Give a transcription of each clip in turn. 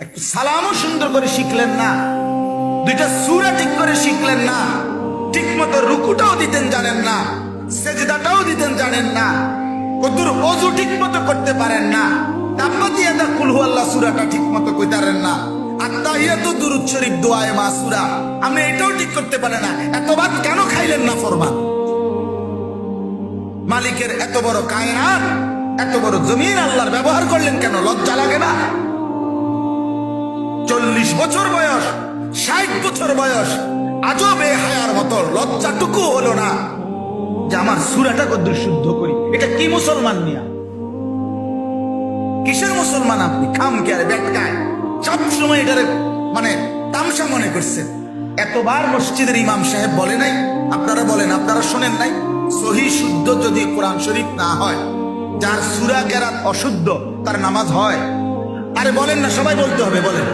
একটু সালামও সুন্দর করে শিখলেন না। দুইটা সুরা ঠিক করে শিখলেন না। ঠিক মতো রুকুটাও দিতেন জানেন না। সেজদাটাও দিতেন জানেন না। কদ্দুর অজু ঠিক মতো করতে পারেন না। তাপতি এদা কুলহু আল্লাহ সুরাটা ঠিক মতো কইতারেন না। আত্মাহিয়াতু দুরুদ শরীফ দোয়ায়ে মা সুরা। আপনি এটাও ঠিক করতে পারেন না। এত ভাত কেন খাইলেন না ফরমান? মালিকের এত বড় কায়নাত, এত বড় জমিন আল্লাহর ব্যবহার করলেন কেন? লজ্জা লাগে না? চল্লিশ বছর বয়স, ষাট বছর বয়স, আজও হায়ার মতো লজ্জাটুকু হলো না। যে আমার সুরাটা কদ্দুর শুদ্ধ করি, এটা কি মুসলমান নিয়া কিসের মুসলমান আপনি? খাম কে আরে বেটকায় সব সময় এটারে মানে তামসা মনে করছেন এতবার মসজিদের ইমাম সাহেব বলে নাই, আপনারা বলেন, আপনারা শোনেন নাই? সহি শুদ্ধ যদি কোরআন শরীফ না হয়, যার সুরা কেরাত অশুদ্ধ, তার নামাজ হয়। আরে বলেন না, সবাই বলতে হবে, বলেন।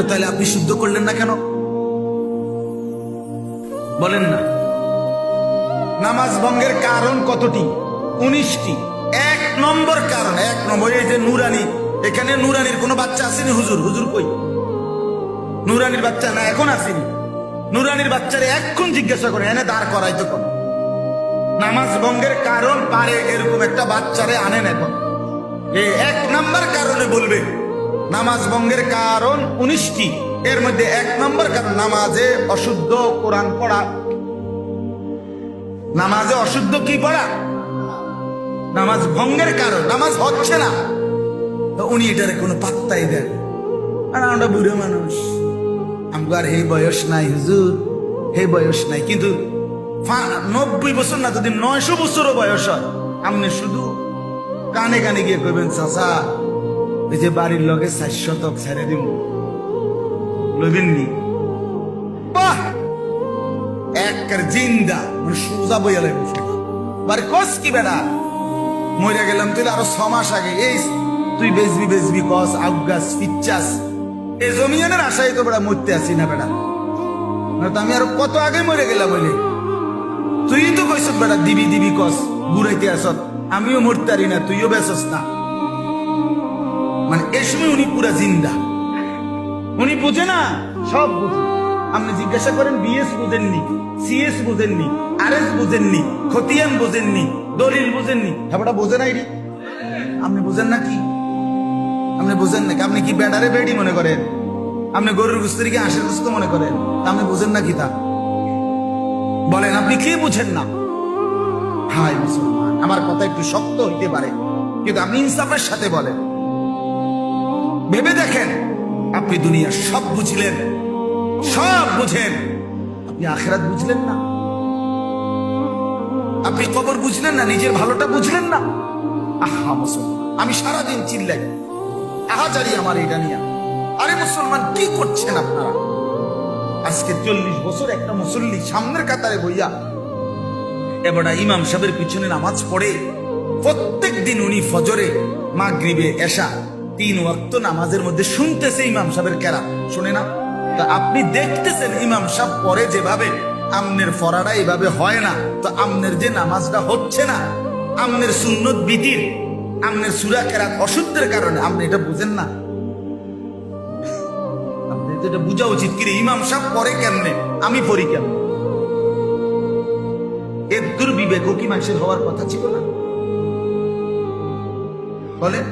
তো তাহলে আপনি শুদ্ধ করলেন না কেন? বলেন না। নামাজ ভঙ্গের কারণ কতটি? উনিশটি। এক নম্বর কারণ। এক নম্বর এই যে নুরানি এখানে নুরানির কোনো বাচ্চা আসেনি। হুজুর হুজুর কই? নুরানির বাচ্চা না এখন আসেনি। নুরানির বাচ্চারে এখন জিজ্ঞাসা করে এনে দাঁড় করাই তো কোন নামাজ ভঙ্গের কারণ পারে এরকম একটা বাচ্চারে আনেন এখন। এ এক নাম্বার কারণে বলবে নামাজ ভঙ্গের কারণ উনিশটি। এর মধ্যে এক নম্বর কারণ নামাজে অশুদ্ধ কোরআন পড়া। নামাজে অশুদ্ধ কি পড়া? নামাজ ভঙ্গের কারণ, নামাজ হচ্ছে না। তো উনি এটার কোনো পাত্তাই দেন আর আমরা বুড়ো মানুষ। আমগো আর এই বয়স নাই হুজুর হে বয়স নাই। কিন্তু নব্বই বছর না, যদি নয়শো বছরও বয়স হয়, আপনি শুধু কানে কানে গিয়ে করবেন চাচা ওই যে বাড়ির লগে ষাট শতক ছেড়ে দিব লবিননি বাহ! একের জিন্দা মানে সোজা বইয়া লাগবে বাড়ি কস কি বেড়া মরে গেলাম তুই আরও ছ মাস আগে। এই, তুই বেচবি বেচবি কস আউগাস পিচ্চাস এই জমিয়ানের আশাই তো বেড়া মরতে আসি না বেড়া আমি আরও কত আগে মরে গেলাম বলে তুই তো কইস বেড়া দিবি দিবি কস ঘুরাইতে আসত। আমিও মরতে পারি না, তুইও বেসস না। মানে এই সময় উনি পুরা জিন্দা। উনি বুঝে না? সব বুঝে। আপনি জিজ্ঞাসা করেন, বিএস বুঝেননি, সিএস বুঝেননি আর এস বুঝেননি, খতিয়ান বুঝেননি, দলিল বুঝেননি। হ্যাঁ বোঝে নাই রে। আপনি বুঝেন না কি? আপনি বুঝেন নাকি আপনি কি বেডারে বেডি মনে করেন? আপনি গরুর গুস্তিকে আশের গুস্ত মনে করেন? আপনি বুঝেন না কি তা? বলেন, আপনি কি বুঝেন না? হাই মুসলমান, আমার কথা একটু শক্ত হইতে পারে। কিন্তু আপনি ইনসাফের সাথে বলেন। ভেবে দেখেন, আপনি দুনিয়া সব বুঝলেন, সব বুঝেন। আপনি আখেরাত বুঝলেন না? আপনি কবর বুঝলেন না, নিজের ভালোটা বুঝলেন না? আহা, মুসলমান, আমি সারাদিন চিল্লাই। আহাজারি আমার এটা নিয়ে। আরে, মুসলমান, কি করছেন আপনারা? আজকে চল্লিশ বছর একটা মুসল্লি সামনের কাতারে বইয়া এবারটা ইমাম সাহেবের পিছনে নামাজ পড়ে প্রত্যেক দিন উনি ফজরে, মাগরিবে, এশা তিন ওয়াক্ত নামাজের মধ্যে শুনতেছে ইমাম সাহেবের কেরা শুনে না তা আপনি দেখতেছেন ইমাম সাহেব পরে যেভাবে আমনের ফরাটা এভাবে হয় না, তো আমনের যে নামাজটা হচ্ছে না, আমনের সুন্নত বিতির আমনের সুরা কেরাত অশুদ্ধের কারণে, আপনি এটা বুঝেন না? আপনি তো এটা বোঝা উচিত কিরে, ইমাম সাহেব পরে কেমনে? আমি পড়ি কেমনে? এর দুর্বিবেক কি মানুষের হওয়ার কথা ছিল না? বলেন।